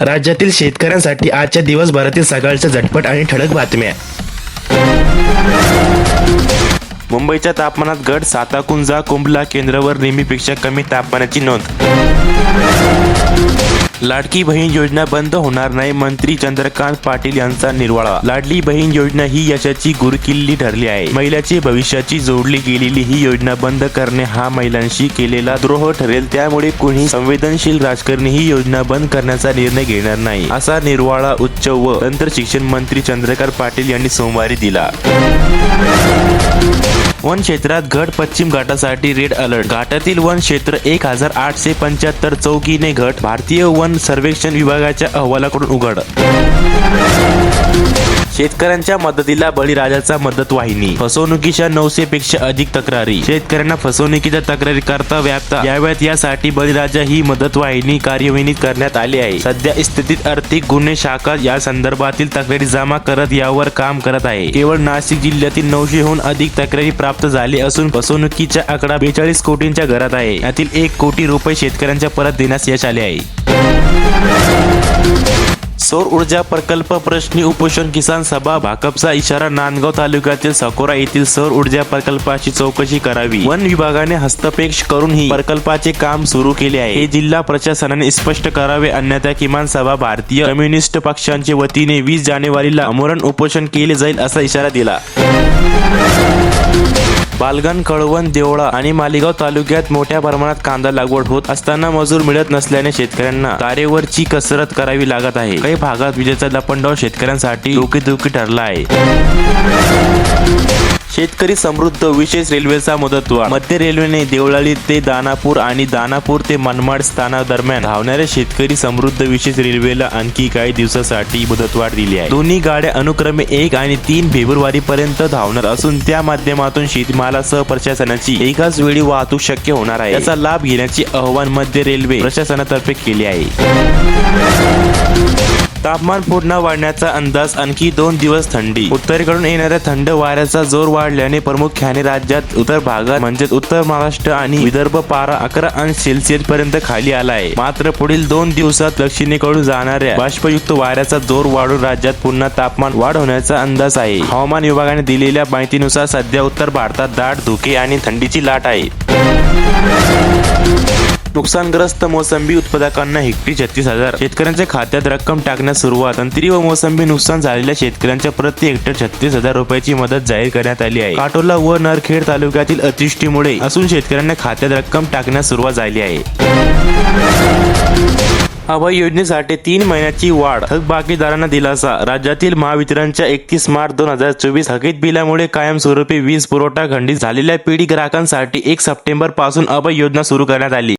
राज्यातील शेतकऱ्यांसाठी आजच्या दिवसभरातील सकाळच्या झटपट आणि ठळक बातम्या. मुंबईच्या तापमानात घट साताकुंजा कुंभला केंद्रावर नेहमीपेक्षा कमी तापमानाची नोंद. लाडकी बहीण योजना बंद होणार नाही मंत्री चंद्रकांत पाटील यांचा निर्वाळा. लाडली बहीण योजना ही यशाची गुरकिल्ली ठरली आहे. महिलाची भविष्याची जोडली गेलेली ही योजना बंद करणे हा महिलांशी केलेला द्रोह ठरेल. त्यामुळे कोणी संवेदनशील राजकारणी ही योजना बंद करण्याचा निर्णय घेणार नाही. असा निर्वाळा उच्च व तंत्र शिक्षण मंत्री चंद्रकांत पाटील यांनी सोमवारी दिला. वन क्षेत्रात घट पश्चिम घाटासाठी रेड अलर्ट. घाटातील वन क्षेत्र एक हजार आठशे पंच्याहत्तर चौकीने घट. भारतीय वन सर्वेक्षण विभागाच्या अहवालाकडून उघड. शेतकऱ्यांच्या मदतीला बळीराजाचा मदत वाहिनी. फसवणुकीच्या नऊशे पेक्षा अधिक तक्रारी. शेतकऱ्यांना फसवणुकीच्या तक्रारी करता व्यापता. याव्यात यासाठी बळीराजा ही मदत वाहिनी कार्यवाहिनी करण्यात आली आहे. सध्या स्थितीत आर्थिक गुन्हे शाखा या संदर्भातील तक्रारी जमा करत यावर काम करत आहे. केवळ नाशिक जिल्ह्यातील नऊशेहून अधिक तक्रारी प्राप्त झाली असून फसवणुकीचा आकडा बेचाळीस कोटींच्या घरात आहे. यातील एक कोटी रुपये शेतकऱ्यांच्या परत देण्यास यश आले आहे. सौर ऊर्जा प्रकल्प प्रश्नी उपोषण किसान सभा भाकपचा इशारा नांदगाव तालुक्यातील सकोरा येथील सौर ऊर्जा प्रकल्पाची चौकशी करावी. वन विभागाने हस्तपेक्ष करून ही प्रकल्पाचे काम सुरू केले आहे. हे जिल्हा प्रशासनाने स्पष्ट करावे अन्यथा किमान सभा भारतीय कम्युनिस्ट पक्षांच्या वतीने वीस जानेवारीला आमरण उपोषण केले जाईल असा इशारा दिला. बालगण कळवण देवळा आणि मालेगाव तालुक्यात मोठ्या प्रमाणात कांदा लागवड होत असताना मजूर मिळत नसल्याने शेतकऱ्यांना तारेवरची कसरत करावी लागत आहे. काही भागात विजेचा लपंडाव शेतकऱ्यांसाठी डोकेदुखी ठरला आहे. शेतकरी समृद्ध विशेष रेल्वेचा मुदतवा मध्य रेल्वेने देवळाली ते दानापूर आणि दानापूर ते मनमाड स्थानादरम्यान धावणाऱ्या शेतकरी समृद्ध विशेष रेल्वेला आणखी काही दिवसासाठी मुदतवाढ दिली आहे. दोन्ही गाड्या अनुक्रमे एक आणि तीन फेब्रुवारी पर्यंत धावणार असून त्या माध्यमातून शेतमालासह प्रशासनाची एकाच वेळी वाहतूक शक्य होणार आहे. याचा लाभ घेण्याचे आवाहन मध्य रेल्वे प्रशासनातर्फे केले आहे. तापमान पुन्हा वाढण्याचा अंदाज आणखी दोन दिवस थंडी. उत्तरेकडून येणाऱ्या थंड वाऱ्याचा जोर वाढल्याने प्रामुख्याने राज्यात उत्तर भागात म्हणजेच उत्तर महाराष्ट्र आणि विदर्भ पारा अकरा अंश सेल्सिअस पर्यंत खाली आला आहे मात्र पुढील दोन दिवसात दक्षिणेकडून जाणाऱ्या बाष्पयुक्त वाऱ्याचा जोर वाढून राज्यात पुन्हा तापमान वाढ होण्याचा अंदाज आहे. हवामान विभागाने दिलेल्या माहितीनुसार सध्या उत्तर भारतात दाट धुके आणि थंडीची लाट आहे. नुकसानग्रस्त मोसंबी उत्पादकांना हेक्टरी छत्तीस हजार. शेतकऱ्यांच्या खात्यात रक्कम टाकण्यास सुरुवात. अंतरी व मोसंबी नुकसान झालेल्या शेतकऱ्यांच्या प्रति हेक्टर छत्तीस हजार रुपयाची मदत जाहीर करण्यात आली आहे. काटोला व नरखेड तालुक्यातील अतिवृष्टीमुळे असून शेतकऱ्यांना खात्यात रक्कम टाकण्यास सुरुवात झाली आहे. अभय योजनेसाठी तीन महिन्याची वाढ. थकबाकीदारांना दिलासा. राज्यातील महावितरणच्या एकतीस मार्च दोन हजार चोवीस थकीत बिलामुळे कायमस्वरूपी वीज पुरवठा खंडित झालेल्या पिढी ग्राहकांसाठी एक सप्टेंबरपासून अभय योजना सुरू करण्यात आली.